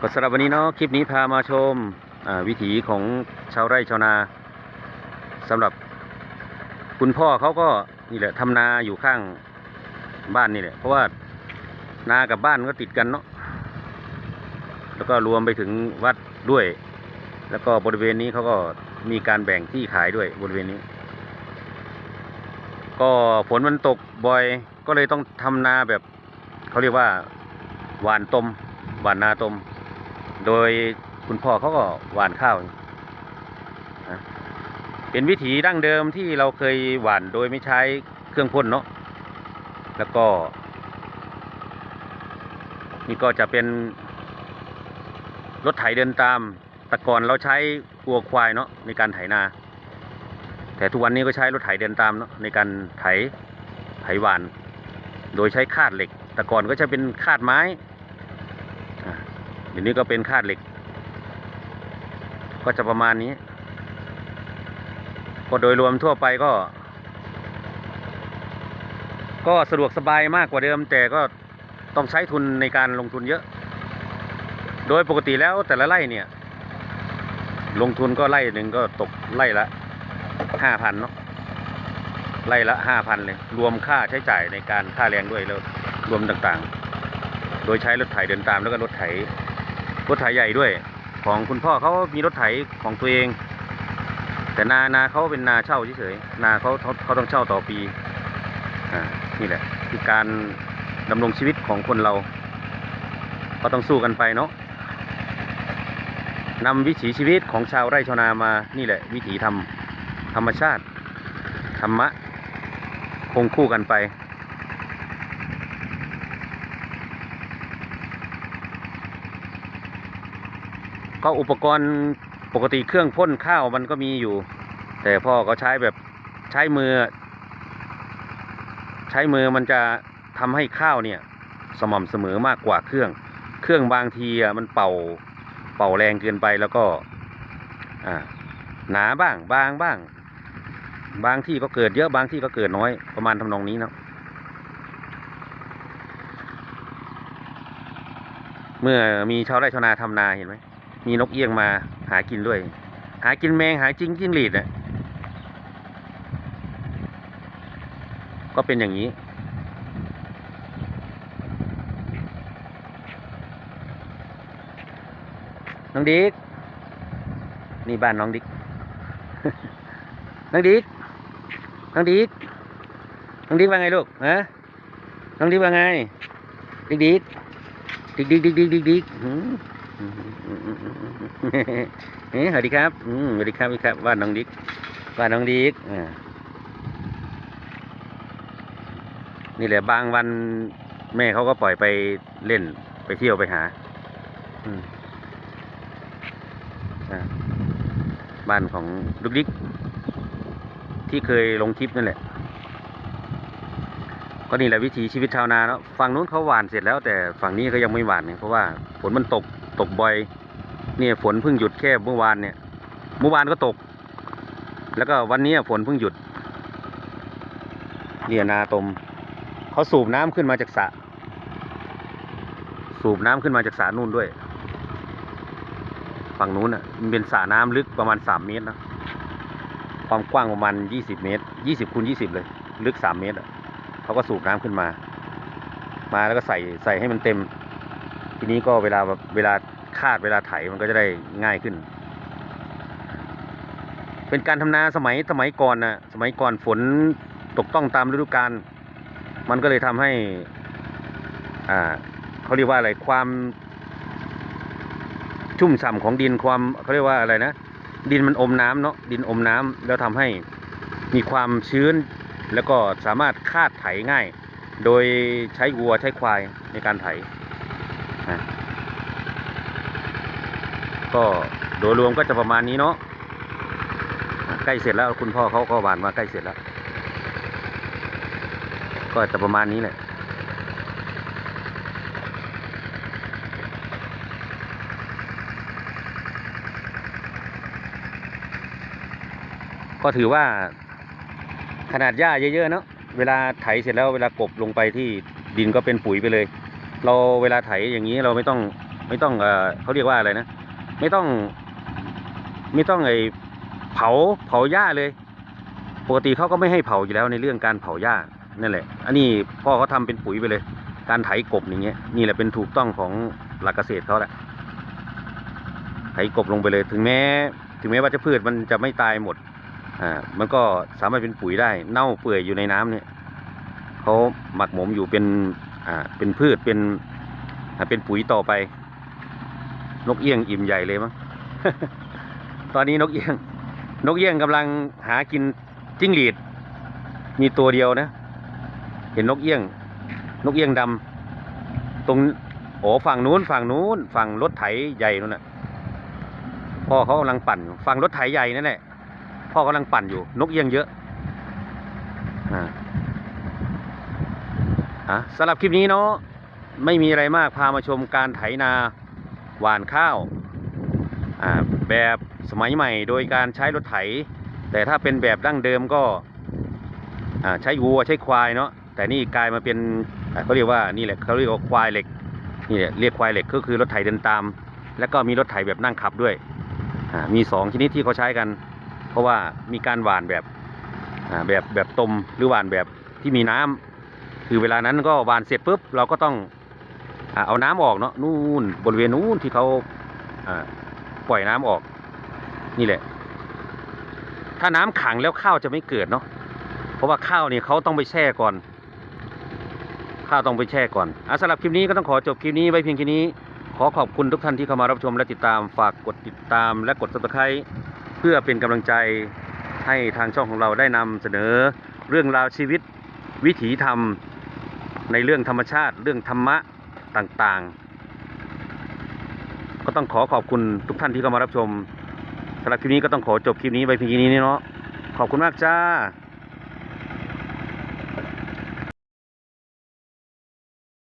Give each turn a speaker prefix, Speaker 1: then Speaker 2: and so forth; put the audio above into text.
Speaker 1: ก็สำหรับวันนี้เนาะคลิปนี้พามาชมวิถีของชาวไร่ชาวนาสำหรับคุณพ่อเขาก็นี่แหละทำนาอยู่ข้างบ้านนี่แหละเพราะว่านากับบ้านก็ติดกันเนาะแล้วก็รวมไปถึงวัดด้วย แล้วก็บริเวณนี้เขาก็มีการแบ่งที่ขายด้วยบริเวณนี้ ก็ฝนมันตกบ่อยก็เลยต้องทำนาแบบเขาเรียกว่าหวานตมหวานนาตม โดยคุณพ่อเขาก็หวานข้าวนะเป็นวิถีดั้งเดิมที่เราเคยหวานโดยไม่ใช้เครื่องพ่นเนาะแล้วก็ นี่ก็จะเป็นรถไถเดินตามแต่ก่อนเราใช้วัวควายเนาะในการไถนา แต่ทุกวันนี้ก็ใช้รถไถเดินตามเนาะในการไถไถหวาน โดยใช้คาดเหล็กแต่ก่อนก็จะเป็นคาดไม้ ดี๋ยวนี้ก็เป็นคาดเหล็ก ก็จะประมาณนี้ ก็โดยรวมทั่วไปก็ ก็สะดวกสบายมากกว่าเดิม แต่ก็ต้องใช้ทุนในการลงทุนเยอะ โดยปกติแล้วแต่ละไร่เนี่ย ลงทุนก็ไร่หนึ่งก็ตกไร่ละห้าพันเนาะไร่ละห้าพันเลย รวมค่าใช้จ่ายในการค่าแรงด้วยแล้วรวมต่างๆ โดยใช้รถไถเดินตามแล้วก็รถไถ รถไถใหญ่ด้วย ของคุณพ่อเขามีรถไถของตัวเอง แต่นานาเขาเป็นนาเช่าเฉยๆนาเขาเขาต้องเช่าต่อปีอ่านี่แหละคือการดำรงชีวิตของคนเรา ก็ต้องสู้กันไปเนาะนำวิถีชีวิตของชาวไร่ชาวนามานี่แหละ วิถีธรรมธรรมชาติ ธรรมะคงคู่กันไป ก็อุปกรณ์ปกติเครื่องพ่นข้าวมันก็มีอยู่ แต่พ่อก็ใช้แบบใช้มือ ใช้มือมันจะทำให้ข้าวเนี่ย สม่ำเสมอมากกว่าเครื่อง เครื่องบางทีอะมันเป่าเป่าแรงเกินไปแล้วก็ อ่า หนาบ้างบางบ้าง บางที่ก็เกิดเยอะบางที่ก็เกิดน้อยประมาณทำนองนี้เนาะเมื่อมีชาวไร่ชาวนาทำนาเห็นไหม มีนกเอี้ยงมาหากินด้วย หากินแมงหาจิงจิ้งหรีดนี่ยก็เป็นอย่างนี้ น้องดิกนี่บ้านน้องดิกน้องดิกน้องดิกน้องดิกว่าไงลูกฮะน้องดิกว่าไงดิกดิกดิกดิกดิกดิกดิกดิก สวัสดีครับสวัสดีครับสวัสดีครับบ้านน้องดิกบ้านน้องดิกอ่านี่แหละบางวันแม่เขาก็ปล่อยไปเล่นไปเที่ยวไปหาอืมบ้านของลูกดิ๊กที่เคยลงคลิปนั่นแหละ ก็นี่แหละวิถีชีวิตชาวนาเนาะฝั่งนู้นเขาหวานเสร็จแล้วแต่ฝั่งนี้เขายังไม่หวานเนี่ยเพราะว่าฝนมันตก ตกบ่อยเนี่ยฝนเพิ่งหยุดแค่เมื่อวานเนี่ยเมื่อวานก็ตก แล้วก็วันนี้ฝนเพิ่งหยุด เนี่ยนาตมเขาสูบน้ำขึ้นมาจากสระสูบน้ำขึ้นมาจากสระนู่นด้วย ฝั่งนู้นอะมันเป็นสระน้ำลึกประมาณสามเมตรนะความกว้างประมาณยี่สิบเมตรยี่สิบคูณยี่สิบเลย ลึกสามเมตรอะเขาก็สูบน้ำขึ้นมา มาแล้วก็ใส่ใส่ให้มันเต็ม ทีนี้ก็เวลาแบบเวลาคาดเวลาไถมันก็จะได้ง่ายขึ้น เป็นการทำนาสมัยสมัยก่อนนะสมัยก่อนฝนตกต้องตามฤดูกาลมันก็เลยทำให้อ่าเขาเรียกว่าอะไรความชุ่มฉ่ำของดินความเขาเรียกว่าอะไรนะ ดินมันอมน้ำเนาะดินอมน้ำแล้วทำให้มีความชื้น แล้วก็สามารถคาดไถง่าย โดยใช้วัวใช้ควายในการไถนะ ก็โดยรวมก็จะประมาณนี้เนาะใกล้เสร็จแล้วคุณพ่อเขาก็หวานมาใกล้เสร็จแล้ว ก็จะประมาณนี้แหละก็ถือว่าขนาดหญ้าเยอะๆเนาะเวลาไถเสร็จแล้วเวลากบลงไปที่ดินก็เป็นปุ๋ยไปเลย เราเวลาไถอย่างนี้เราไม่ต้องไม่ต้องเออเขาเรียกว่าอะไรนะ ไม่ต้อง ไม่ต้องไอเผาเผาหญ้าเลย ปกติเขาก็ไม่ให้เผาอยู่แล้วในเรื่องการเผาหญ้านั่นแหละ อันนี้พ่อเขาทำเป็นปุ๋ยไปเลย การไถกบอย่างเงี้ยนี่แหละเป็นถูกต้องของหลักเกษตรเขาแหละไถกบลงไปเลย ถึงแม้ ถึงแม้ว่าจะพืชมันจะไม่ตายหมดอ่ามันก็สามารถเป็นปุ๋ยได้ เน่าเปื่อยอยู่ในน้ำเนี่ยเขาหมักหมมอยู่เป็นอ่าเป็นพืชเป็นเป็นปุ๋ยต่อไป นกเอี้ยงอิ่มใหญ่เลยมั้ง ตอนนี้นกเอี้ยง นกเอี้ยงกำลังหากินจิ้งหรีด มีตัวเดียวนะ เห็นนกเอี้ยง นกเอี้ยงดำตรงโอ้ฝั่งนู้นฝั่งนู้นฝั่งรถไถใหญ่นู่นน่ะ พ่อเขากำลังปั่น ฝั่งรถไถใหญ่นั่นแหละพ่อกำลังปั่นอยู่ นกเอี้ยงเยอะอ่าอะสำหรับคลิปนี้เนาะไม่มีอะไรมากพามาชมการไถนา หว่านข้าวแบบสมัยใหม่โดยการใช้รถไถ แต่ถ้าเป็นแบบดั้งเดิมก็ใช้วัวใช้ควายเนาะแต่นี่กลายมาเป็นเขาเรียกว่านี่แหละเขาเรียกว่าควายเหล็กนี่แหละเรียกควายเหล็กก็คือรถไถเดินตาม แล้วก็มีรถไถแบบนั่งขับด้วยมีสองชนิดที่เขาใช้กัน เพราะว่ามีการหว่านแบบแบบแบบตมหรือหว่านแบบที่มีน้ำคือเวลานั้นก็หว่านเสร็จปุ๊บเราก็ต้อง เอาน้ำออกเนาะนู่นบริเวณนู้นที่เขาปล่อยน้ำออก นี่แหละ ถ้าน้ำขังแล้วข้าวจะไม่เกิดเนาะเพราะว่าข้าวเนี่ยเขาต้องไปแช่ก่อน ข้าวต้องไปแช่ก่อนอะสำหรับคลิปนี้ก็ต้องขอจบคลิปนี้ไว้เพียงแค่นี้ ขอขอบคุณทุกท่านที่เข้ามารับชมและติดตามฝากกดติดตามและกด subscribe เพื่อเป็นกำลังใจให้ทางช่องของเราได้นำเสนอเรื่องราวชีวิตวิถีธรรมในเรื่องธรรมชาติ เรื่องธรรมะ ต่างๆ ก็ต้องขอขอบคุณทุกท่านที่เข้ามารับชมสำหรับคลิปนี้ก็ต้องขอจบคลิปนี้ไปเพียงนี้นี้เนาะขอบคุณมากจ้า